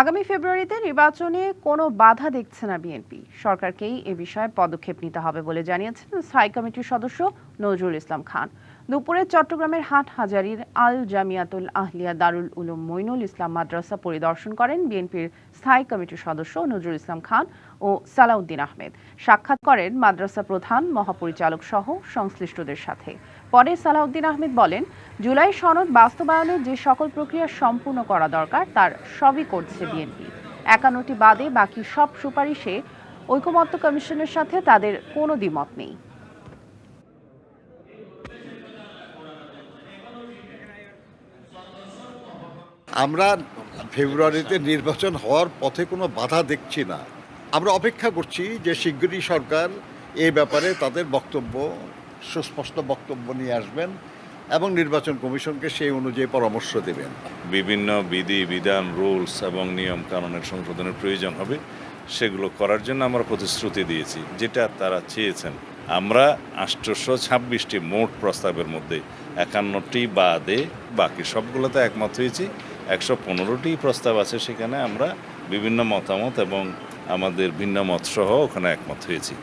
আগামী ফেব্রুয়ারিতে নির্বাচনে কোনো বাধা দেখছে না বিএনপি। সরকারকেই এ বিষয়ে পদক্ষেপ নিতে হবে বলে জানিয়েছেন স্থায়ী কমিটির সদস্য নজরুল ইসলাম খান। দুপুরে চট্টগ্রামের হাট হাজারীর আল জামিয়াতুল আহলিয়া দারুল উলুম মইনুল ইসলাম মাদ্রাসা পরিদর্শন করেন বিএনপির স্থায়ী কমিটির সদস্য নজরুল ইসলাম খান ও সালাউদ্দিন আহমেদ। সাক্ষাৎ করেন মাদ্রাসা প্রধান, মহাপরিচালক সহ সংশ্লিষ্টদের সাথে। পরে সালাউদ্দিন আহমেদ বলেন, জুলাই সনদ বাস্তবায়নে যে সকল প্রক্রিয়া সম্পূর্ণ করা দরকার, তার সবই করছে বিএনপি। একান্নটি বাদে বাকি সব সুপারিশে ঐকমত্য কমিশনের সাথে তাদের কোনো দ্বিমত নেই। আমরা ফেব্রুয়ারিতে নির্বাচন হওয়ার পথে কোনো বাধা দেখছি না। আমরা অপেক্ষা করছি যে শিগগিরই সরকার এ ব্যাপারে তাদের বক্তব্য, সুস্পষ্ট বক্তব্য নিয়ে আসবেন এবং নির্বাচন কমিশনকে সেই অনুযায়ী পরামর্শ দেবেন। বিভিন্ন বিধি, বিধান, রুলস এবং নিয়ম কানুনের সংশোধনের প্রয়োজন হবে, সেগুলো করার জন্য আমরা প্রতিশ্রুতি দিয়েছি, যেটা তারা চেয়েছেন। আমরা আষ্টশো ছাব্বিশটি মোট প্রস্তাবের মধ্যে একান্নটি বাদে বাকি সবগুলোতে একমত হয়েছি। একশো পনেরোটি প্রস্তাব আছে সেখানে আমরা বিভিন্ন মতামত এবং আমাদের ভিন্ন মতসহ ওখানে একমত হয়েছি।